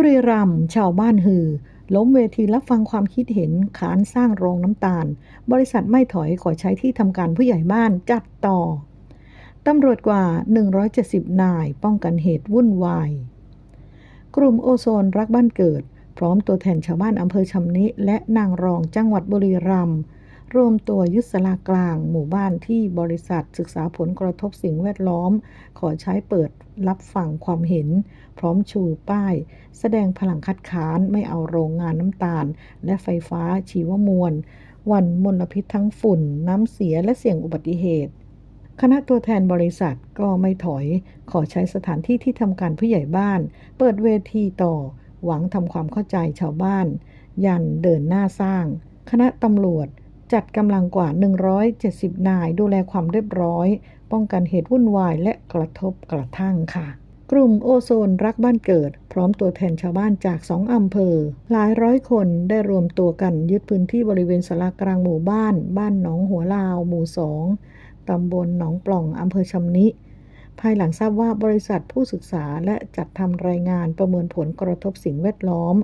บรีรัมย์ชาวบ้านฮือ ล้มเวทีรับฟังความคิดเห็นขานสร้างโรงน้ำตาล บริษัทไม่ถอยขอใช้ที่ทำการผู้ใหญ่บ้านจัดต่อ ตำรวจกว่า 170 นายป้องกันเหตุวุ่นวาย กลุ่มโอโซนรักบ้านเกิด พร้อมตัวแทนชาวบ้านอำเภอชำนิ และนางรองจังหวัดบุรีรัมย์รวมตัวยึดสลากลางหมู่บ้านที่บริษัทศึกษาผลกระทบสิ่งแวดล้อม ขอใช้เปิดรับฟังความเห็น พร้อมชูป้าย แสดงพลังคัดค้านไม่เอาโรงงานน้ำตาล และไฟฟ้าชีวมวล วันมลพิษทั้งฝุ่น น้ำเสียและเสี่ยงอุบัติเหตุ คณะตัวแทนบริษัทก็ไม่ถอยขอใช้สถานที่ที่ทำการผู้ใหญ่บ้าน เปิดเวทีต่อ หวังทำความเข้าใจชาวบ้าน ยันเดินหน้าสร้าง คณะตำรวจจัดกำลังกว่า 170 นาย ดูแลความเรียบร้อย ป้องกันเหตุวุ่นวายและกระทบกระทั่งค่ะ กลุ่มโอโซนรักบ้านเกิด พร้อมตัวแทนชาวบ้านจากสองอำเภอ หลายร้อยคนได้รวมตัวกันยึดพื้นที่บริเวณสารากลางหมู่บ้าน บ้านหนองหัวลาว หมู่สองตำบลหนองปล่องอำเภอชำนิภายหลังทราบว่าบริษัทผู้ศึกษาและจัดทำรายงานประเมินผลกระทบสิ่งแวดล้อม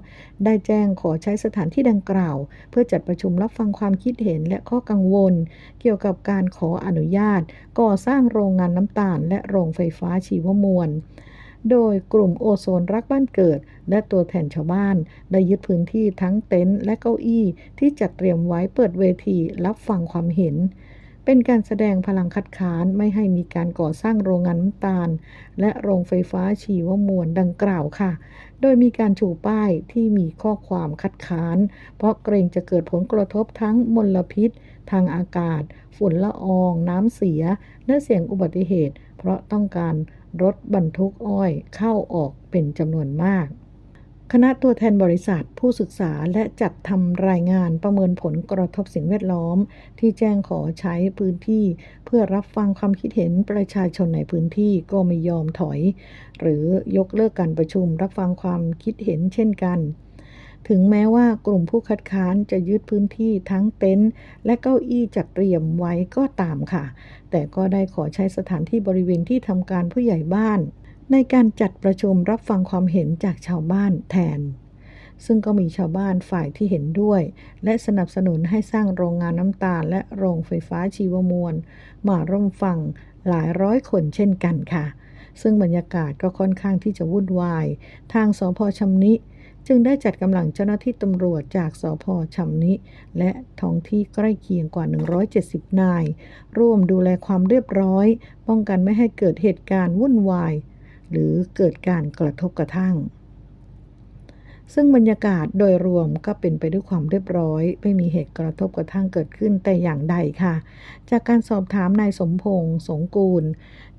ได้แจ้งขอใช้สถานที่ดังกล่าว เพื่อจัดประชุมรับฟังความคิดเห็นและข้อกังวล เกี่ยวกับการขออนุญาต ก่อสร้างโรงงานน้ำตาลและโรงไฟฟ้าชีวมวล โดยกลุ่มโอโซนรักบ้านเกิด และตัวแทนชาวบ้าน ได้ยึดพื้นที่ทั้งเต็นท์และเก้าอี้ที่จัดเตรียมไว้เปิดเวทีรับฟังความเห็น เป็นการแสดงพลังคัดค้านไม่ให้มีการก่อสร้างโรงงานน้ำตาล และโรงไฟฟ้าชีวมวลดังกล่าวค่ะ โดยมีการชูป้ายที่มีข้อความคัดค้าน เพราะเกรงจะเกิดผลกระทบทั้งมลพิษ ทางอากาศ ฝุ่นละออง น้ำเสีย และเสี่ยงอุบัติเหตุ เพราะต้องการ รถบรรทุกอ้อยเข้าออกเป็นจำนวนมากคณะตัวแทนบริษัทผู้ศึกษาและจัดทำรายงานประเมินผลกระทบสิ่งแวดล้อม ที่แจ้งขอใช้พื้นที่ เพื่อรับฟังความคิดเห็นประชาชนในพื้นที่ก็ไม่ยอมถอย หรือยกเลิกการประชุมรับฟังความคิดเห็นเช่นกัน ถึงแม้ว่ากลุ่มผู้คัดค้านจะยึดพื้นที่ทั้งเต็นท์และเก้าอี้จัดเตรียมไว้ก็ตามค่ะ แต่ก็ได้ขอใช้สถานที่บริเวณที่ทำการผู้ใหญ่บ้าน ในการจัดประชุมรับฟังความเห็นจากชาวบ้านแทน ซึ่งก็มีชาวบ้านฝ่ายที่เห็นด้วย และสนับสนุนให้สร้างโรงงานน้ำตาล และโรงไฟฟ้าชีวมวล มาร่วมฟังหลายร้อยคนเช่นกันค่ะ ซึ่งบรรยากาศก็ค่อนข้างที่จะวุ่นวาย ทางสพชำนิ จึงได้จัดกำลังเจ้าหน้าที่ตำรวจจากสพชำนิ และท้องที่ใกล้เคียงกว่า 170 นาย ร่วมดูแลความเรียบร้อย ป้องกันไม่ให้เกิดเหตุการณ์วุ่นวาย หรือเกิดการกระทบกระทั่ง ซึ่งบรรยากาศโดยรวมก็เป็นไปด้วยความเรียบร้อย ไม่มีเหตุกระทบกระทั่งเกิดขึ้นแต่อย่างใดค่ะ จากการสอบถามนายสมพงษ์สงกูล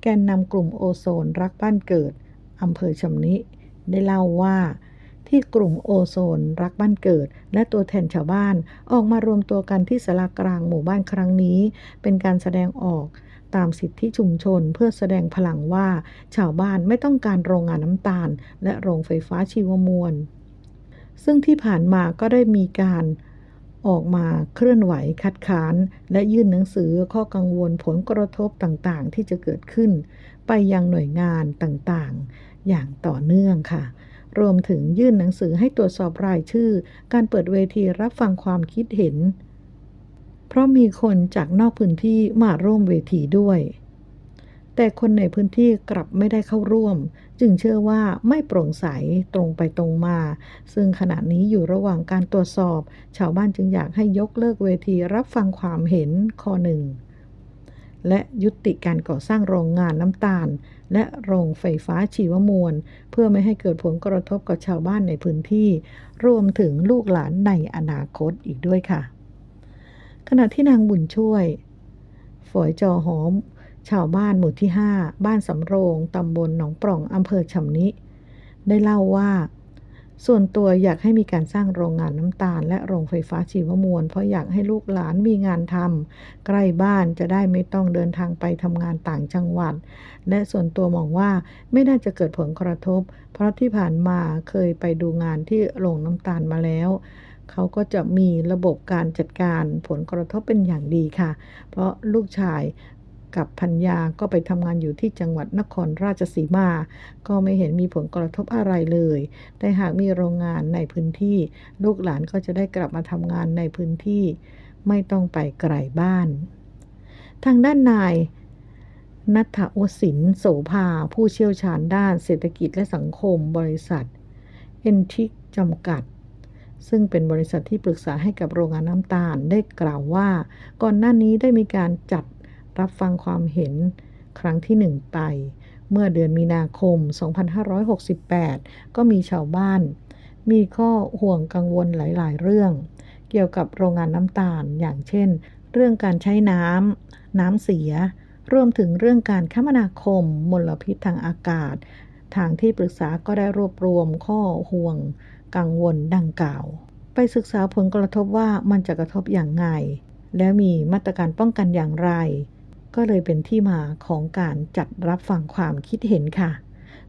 แกนนำกลุ่มโอโซนรักบ้านเกิดอำเภอชำนิ ได้เล่าว่า ที่กลุ่มโอโซน รักบ้านเกิด และตัวแทนชาวบ้าน ออกมารวมตัวกันที่สารากลางหมู่บ้านครั้งนี้ เป็นการแสดงออกตามสิทธิชุมชนเพื่อแสดงพลังว่า ชาวบ้านไม่ต้องการโรงงานน้ำตาล และโรงไฟฟ้าชีวมวล ซึ่งที่ผ่านมาก็ได้มีการออกมาเคลื่อนไหวคัดค้าน และยื่นหนังสือข้อกังวลผลกระทบต่างๆ ที่จะเกิดขึ้น ไปยังหน่วยงานต่างๆ อย่างต่อเนื่องค่ะ รวมถึงยื่นหนังสือให้ตรวจสอบรายชื่อ การเปิดเวทีรับฟังความคิดเห็น เพราะมีคนจากนอกพื้นที่มาร่วมเวทีด้วย แต่คนในพื้นที่กลับไม่ได้เข้าร่วม จึงเชื่อว่าไม่โปร่งใสตรงไปตรงมา ซึ่งขณะนี้อยู่ระหว่างการตรวจสอบ ชาวบ้านจึงอยากให้ยกเลิกเวทีรับฟังความเห็นข้อหนึ่ง และยุติการก่อสร้างโรงงานน้ำตาล และโรงไฟฟ้าชีวมวล เพื่อไม่ให้เกิดผลกระทบกับชาวบ้านในพื้นที่ รวมถึงลูกหลานในอนาคตอีกด้วยค่ะ ขณะที่นางบุญช่วยฝอยจอหอม ชาวบ้านหมู่ที่ 5 บ้านสำโรง ตำบลหนองปล่องอำเภอชำนิ ได้เล่าว่า ส่วนตัวอยากให้มีการสร้างโรงงานน้ำตาล และโรงไฟฟ้าชีวมวล เพราะอยากให้ลูกหลานมีงานทำใกล้บ้านจะได้ไม่ต้องเดินทางไปทำงานต่างจังหวัด และส่วนตัวมองว่าไม่น่าจะเกิดผลกระทบ เพราะที่ผ่านมาเคยไปดูงานที่โรงน้ำตาลมาแล้วเขาก็จะมีระบบการจัดการผลกระทบเป็นอย่างดีค่ะ เพราะลูกชาย กับพัญญาก็ไปทำงานอยู่ที่จังหวัดนครราชสีมา ก็ไม่เห็นมีผลกระทบอะไรเลย แต่หากมีโรงงานในพื้นที่ ลูกหลานก็จะได้กลับมาทำงานในพื้นที่ ไม่ต้องไปไกลบ้าน ทางด้านนายนัทวสินโสภา ผู้เชี่ยวชาญด้านเศรษฐกิจและสังคมบริษัทเอนทิกจำกัด ซึ่งเป็นบริษัทที่ปรึกษาให้กับโรงงานน้ำตาลได้กล่าวว่า ก่อนหน้านี้ได้มีการจัด รับฟังความเห็นครั้งที่หนึ่งไป เมื่อเดือนมีนาคม 2568 ก็มีชาวบ้าน มีข้อห่วงกังวลหลาย ๆ เรื่อง เกี่ยวกับโรงงานน้ำตาล อย่างเช่น เรื่องการใช้น้ำ น้ำเสีย รวมถึงเรื่องการคมนาคม มลพิษทางอากาศ ทางที่ปรึกษาก็ได้รวบรวมข้อห่วงกังวลดังกล่าว ไปศึกษาผลกระทบว่ามันจะกระทบอย่างไง และมีมาตรการป้องกันอย่างไร ก็เลยเป็นที่มาของการจัดรับฟังความคิดเห็นค่ะ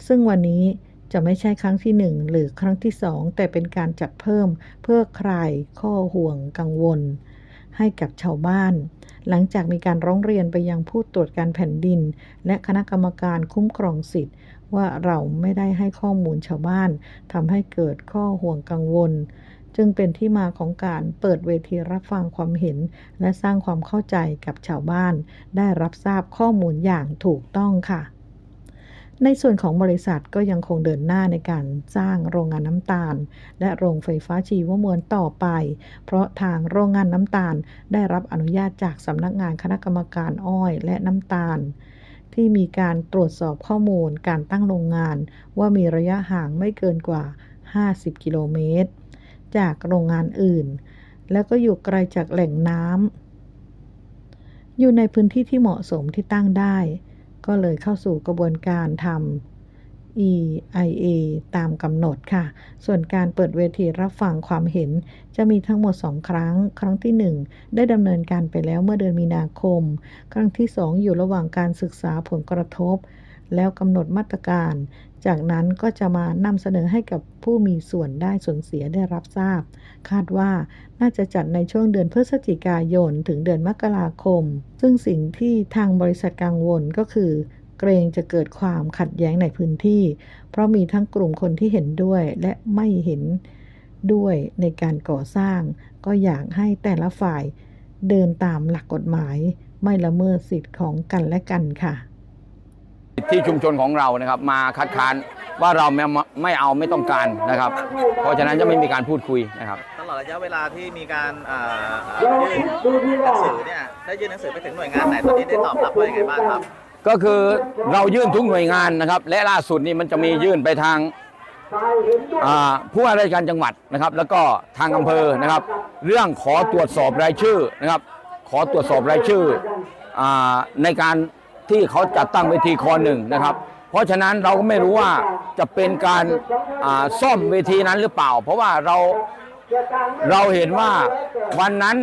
ซึ่งวันนี้จะไม่ใช่ครั้งที่หนึ่งหรือครั้งที่สองแต่เป็นการจัดเพิ่มเพื่อคลายข้อห่วงกังวล ให้กับชาวบ้าน หลังจากมีการร้องเรียนไปยังผู้ตรวจการแผ่นดิน และคณะกรรมการคุ้มครองสิทธิ์ ว่าเราไม่ได้ให้ข้อมูลชาวบ้านทำให้เกิดข้อห่วงกังวล จึงเป็นที่มาของการเปิดเวทีรับฟังความเห็น และสร้างความเข้าใจกับชาวบ้าน ได้รับทราบข้อมูลอย่างถูกต้องค่ะในส่วนของบริษัทก็ยังคงเดินหน้าในการสร้างโรงงานน้ำตาล และโรงไฟฟ้าชีวมวลต่อไป เพราะทางโรงงานน้ำตาลได้รับอนุญาตจากสำนักงานคณะกรรมการอ้อยและน้ำตาล ที่มีการตรวจสอบข้อมูลการตั้งโรงงาน ว่ามีระยะห่างไม่เกินกว่า 50 กิโลเมตร จากโรงงานอื่น แล้วก็อยู่ไกลจากแหล่งน้ำอยู่ในพื้นที่ที่เหมาะสมที่ตั้งได้ ก็เลยเข้าสู่กระบวนการทำ EIA ตามกำหนดค่ะ ส่วนการเปิดเวทีรับฟังความเห็นจะมีทั้งหมด 2 ครั้ง ครั้งที่ 1 ได้ดำเนินการไปแล้วเมื่อเดือนมีนาคม ครั้งที่ 2 อยู่ระหว่างการศึกษาผลกระทบ แล้วกำหนดมาตรการ จากนั้นก็จะมานำเสนอให้กับผู้มีส่วนได้ส่วนเสียได้รับทราบ คาดว่าน่าจะจัดในช่วงเดือนพฤศจิกายนถึงเดือนมกราคม ซึ่งสิ่งที่ทางบริษัทกังวลก็คือเกรงจะเกิดความขัดแย้งในพื้นที่ เพราะมีทั้งกลุ่มคนที่เห็นด้วยและไม่เห็นด้วยในการก่อสร้าง ก็อยากให้แต่ละฝ่ายเดินตามหลักกฎหมาย ไม่ละเมิดสิทธิ์ของกันและกันค่ะ ที่ชุมชนของเรานะครับ มาคัดค้านว่าเราไม่ไม่เอาไม่ต้องการนะครับ เพราะฉะนั้นจะไม่มีการพูดคุยนะครับตลอดระยะเวลาที่มีการอ่าอ่ายื่นหนังสือเนี่ยได้ยื่นหนังสือไปถึงหน่วยงานไหนตอนนี้ได้ตอบรับว่ายังไงบ้างครับ ก็คือเรายื่นทุกหน่วยงานนะครับ และล่าสุดนี่มันจะมียื่นไปทางอ่าผู้ว่าราชการจังหวัดนะครับ แล้วก็ทางอำเภอนะครับ เรื่องขอตรวจสอบรายชื่อนะครับ ขอตรวจสอบรายชื่ออาในการ ที่เขาจัดตั้งเวทีคอหนึ่งนะครับ เพราะฉะนั้นเราก็ไม่รู้ว่าจะเป็นการอ่าซ่อมเวทีนั้นหรือเปล่า เพราะว่าเราเราเห็นว่าวันนั้น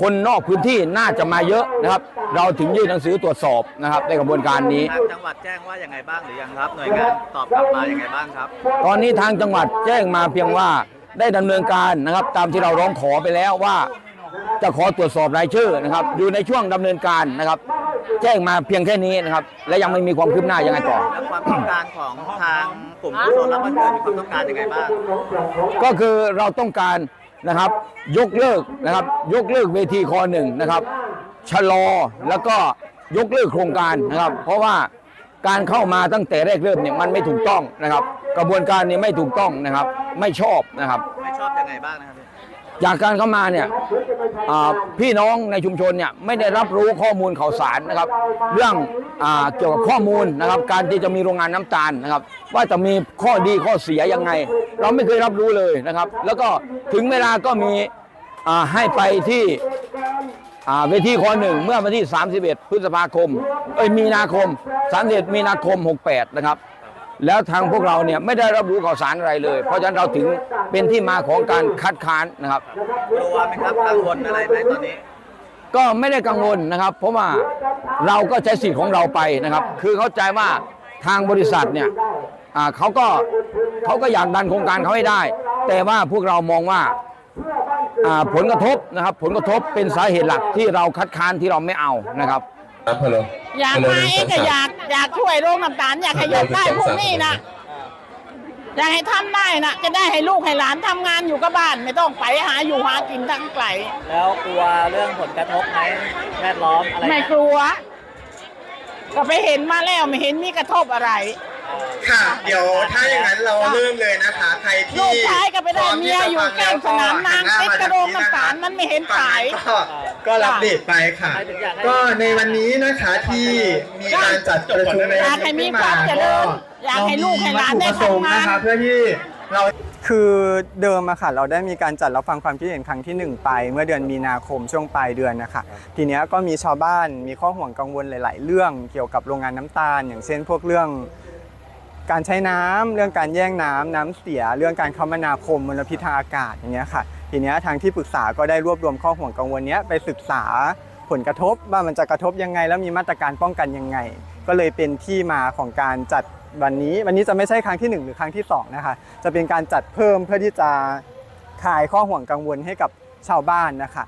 คนนอกพื้นที่น่าจะมาเยอะนะครับ เราถึงยื่นหนังสือตรวจสอบนะครับในกระบวนการนี้ทางจังหวัดแจ้งว่ายังไงบ้างหรือยังครับหน่วยงานตอบกลับมายังไงบ้างครับ ตอนนี้ทางจังหวัดแจ้งมาเพียงว่าได้ดำเนินการนะครับ ตามที่เราร้องขอไปแล้วว่า จะขอตรวจสอบรายชื่อนะครับ อยู่ในช่วงดำเนินการนะครับ แจ้งมาเพียงแค่นี้นะครับ และยังไม่มีความคืบหน้ายังไงต่อ แล้วความต้องการของทางกลุ่มผู้โซนรับวันเกิดมีความต้องการยังไงบ้างก็คือเราต้องการนะครับ ยกเลิกนะครับ ยกเลิกเวทีคอหนึ่งนะครับ ชะลอแล้วก็ยกเลิกโครงการนะครับ เพราะว่าการเข้ามาตั้งแต่แรกเริ่มเนี่ยมันไม่ถูกต้องนะครับ กระบวนการนี้ไม่ถูกต้องนะครับ ไม่ชอบนะครับ ไม่ชอบยังไงบ้างนะครับ จากการเข้ามาเนี่ยพี่น้องในชุมชนเนี่ยไม่ได้รับรู้ข้อมูลข่าวสารนะครับ เรื่องอเกี่ยวกับข้อมูลนะครับ การที่จะมีโรงงานน้ำตาลนะครับ ว่าจะมีข้อดีข้อเสียยังไง เราไม่เคยรับรู้เลยนะครับ แล้วก็ถึงเวลาก็มีให้ไปที่เวทีคอหนึ่งเมื่อวันที่ 31 พฤษภาคมเอ้ยมีนาคม31มีนาคม 68 นะครับ แล้วทางพวกเราเนี่ยไม่ได้รับรู้ข่าวสารอะไรเลย เพราะฉะนั้นเราถึงเป็นที่มาของการคัดค้านนะครับกลัวไหมครับกังวลอะไรไหมตอนนี้ ก็ไม่ได้กังวลนะครับ เพราะว่าเราก็ใช้สิทธิ์ของเราไปนะครับ คือเข้าใจว่าทางบริษัทเนี่ยอ่าเขาก็เขาก็อยากดันโครงการเขาให้ได้ แต่ว่าพวกเรามองว่าอ่าผลกระทบนะครับ ผลกระทบเป็นสาเหตุหลักที่เราคัดค้านที่เราไม่เอานะครับ ครับฮัลโหลอยากมาเองก็อยากอยากช่วยโรงน้ำตาลอยากให้ยกได้พวกนี้นะอยากให้ทำได้นะจะได้ให้ลูกให้หลานทำงานอยู่กับบ้าน ไม่ต้องไปหาอยู่หากินทั้งไกลแล้วกลัวเรื่องผลกระทบไหมแวดล้อมอะไรไม่กลัว ก็ไปเห็นมาแล้วไม่เห็นมีกระทบอะไร ค่ะ เดี๋ยวถ้าอย่างนั้นเราเริ่มเลยนะคะ ใครลูที่กชายก็ไปได้เมียอยู่แก้มสนามน้ำติดกระโดงน้ำตาลมันไม่เห็นสาย ก็ก็รับเดทไปค่ะใครถึงอยากให้ก็ในวันนี้นะคะที่มีการจัดประชุมในอยากให้มีความเจริญอยากให้ลูกให้หลานได้ทำงานนะคะเพื่อที่เรา คือเดิมอะค่ะเราได้มีการจัดรับฟังความคิดเห็นครั้งที่หนึ่งไป เมื่อเดือนมีนาคมช่วงปลายเดือนนะคะทีเนี้ยก็มีชาวบ้านมีข้อห่วงกังวลหลาย ๆ เรื่องเกี่ยวกับโรงงานน้ำตาล อย่างเช่น พวกเรื่อง การใช้น้ำเรื่องการแย่งน้ำน้ำเสีย เรื่องการคมนาคมมลพิษทางอากาศอย่างเงี้ยค่ะ ทีเนี้ยทางที่ปรึกษาก็ได้รวบรวมข้อห่วงกังวลเนี้ยไปศึกษาผลกระทบว่ามันจะกระทบยังไง แล้วมีมาตรการป้องกันยังไง ก็เลยเป็นที่มาของการจัดวันนี้ วันนี้จะไม่ใช่ครั้งที่หนึ่งหรือครั้งที่สองนะคะจะเป็นการจัดเพิ่มเพื่อที่จะคลายข้อห่วงกังวลให้กับชาวบ้านนะคะ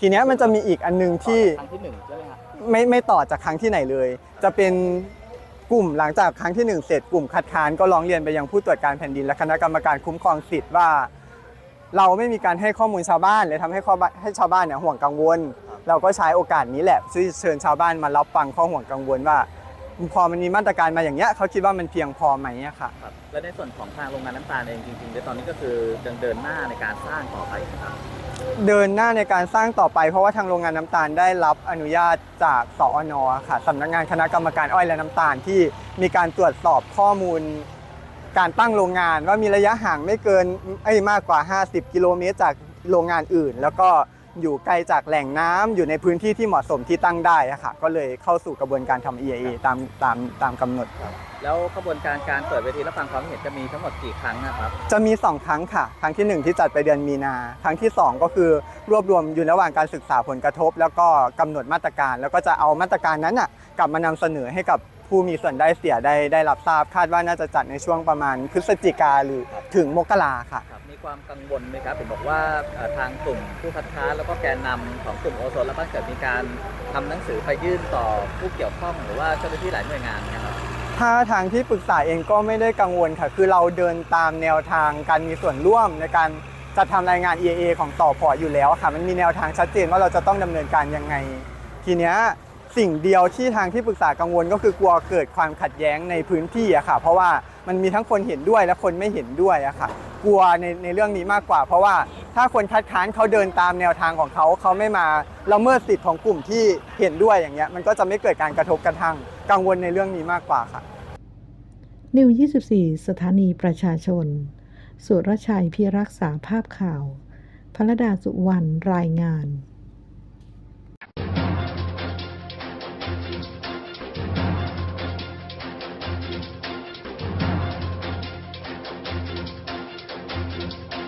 ทีเนี้ยมันจะมีอีกอันนึงที่ครั้งที่หนึ่งใช่ไหมครับไม่ไม่ต่อจากครั้งที่ไหนเลย จะเป็น กลุ่มหลังจากครั้งที่หนึ่งเสร็จกลุ่มคัดค้านก็ร้องเรียนไปยังผู้ตรวจการแผ่นดินและคณะกรรมการคุ้มครองสิทธิ์ว่า เราไม่มีการให้ข้อมูลชาวบ้านเลยทำให้ข้อให้ชาวบ้านเนี่ยห่วงกังวล เราก็ใช้โอกาสนี้แหละที่เชิญชาวบ้านมารับฟังข้อห่วงกังวลว่า พอมันมีมาตรการมาอย่างเงี้ยเขาคิดว่ามันเพียงพอไหมอะค่ะ ครับและในส่วนของทางโรงงานน้ำตาลเองจริงๆในตอนนี้ก็คือยังเดินหน้าในการสร้างต่อไปนะครับ เดินหน้าในการสร้างต่อไปเพราะว่าทางโรงงานน้ำตาลได้รับอนุญาตจากสอนอค่ะสำนักงานคณะกรรมการอ้อยและน้ำตาลที่มีการตรวจสอบข้อมูล การตั้งโรงงานว่ามีระยะห่างไม่เกินไอ้ยมากกว่า 50 กิโลเมตรจากโรงงานอื่น แล้วก็ อยู่ไกลจากแหล่งน้ำอยู่ในพื้นที่ที่เหมาะสมที่ตั้งได้อะค่ะก็เลยเข้าสู่กระบวนการทำ EIA ตามตามตามกำหนดแล้วกระบวนการการเปิดเวทีรับฟังความเห็นจะมีทั้งหมดกี่ครั้งนะครับจะมี 2 ครั้งค่ะ ครั้งทีหนึ่1 ที่จัดไปเดือนมีนา ครั้งที่ 2 ก็คือรวบรวมอยู่ระหว่างการศึกษาผลกระทบ แล้วก็กำหนดมาตรการ แล้วก็จะเอามาตรการนั้นน่ะกลับมานำเสนอให้กับผู้มีส่วนได้เสียได้ได้รับทราบคาดว่าน่าจะจัดในช่วงประมาณพฤศจิกาหรือถึงมกราค่ะ ครับมีความกังวลไหมครับเห็นบอกว่าทางกลุ่มผู้คัดค้านแล้วก็แกนนำของกลุ่มโอโซนและบ้านเกิดมีการทำหนังสือไปยื่นต่อผู้เกี่ยวข้องหรือว่าเจ้าหน้าที่หลายหน่วยงานนะครับถ้าทางที่ปรึกษาเองก็ไม่ได้กังวลค่ะ คือเราเดินตามแนวทางการมีส่วนร่วมในการจัดทำรายงาน EAA ของต่อพออยู่แล้วค่ะ มันมีแนวทางชัดเจนว่าเราจะต้องดำเนินการยังไง ทีเนี้ย สิ่งเดียวที่ทางที่ปรึกษากังวล ก็คือกลัวเกิดความขัดแย้งในพื้นที่อะค่ะ เพราะว่ามันมีทั้งคนเห็นด้วยและคนไม่เห็นด้วยอะค่ะ กลัวในในเรื่องนี้มากกว่า เพราะว่าถ้าคนคัดค้านเขาเดินตามแนวทางของเขาเขาไม่มาละเมิดสิทธิ์ของกลุ่มที่เห็นด้วยอย่างเงี้ยมันก็จะไม่เกิดการกระทบกระทั่งกังวลในเรื่องนี้มากกว่าค่ะนิว 24 สถานีประชาชน สุรชัยพิรักษาภาพข่าวพระดาสุวรรณรายงาน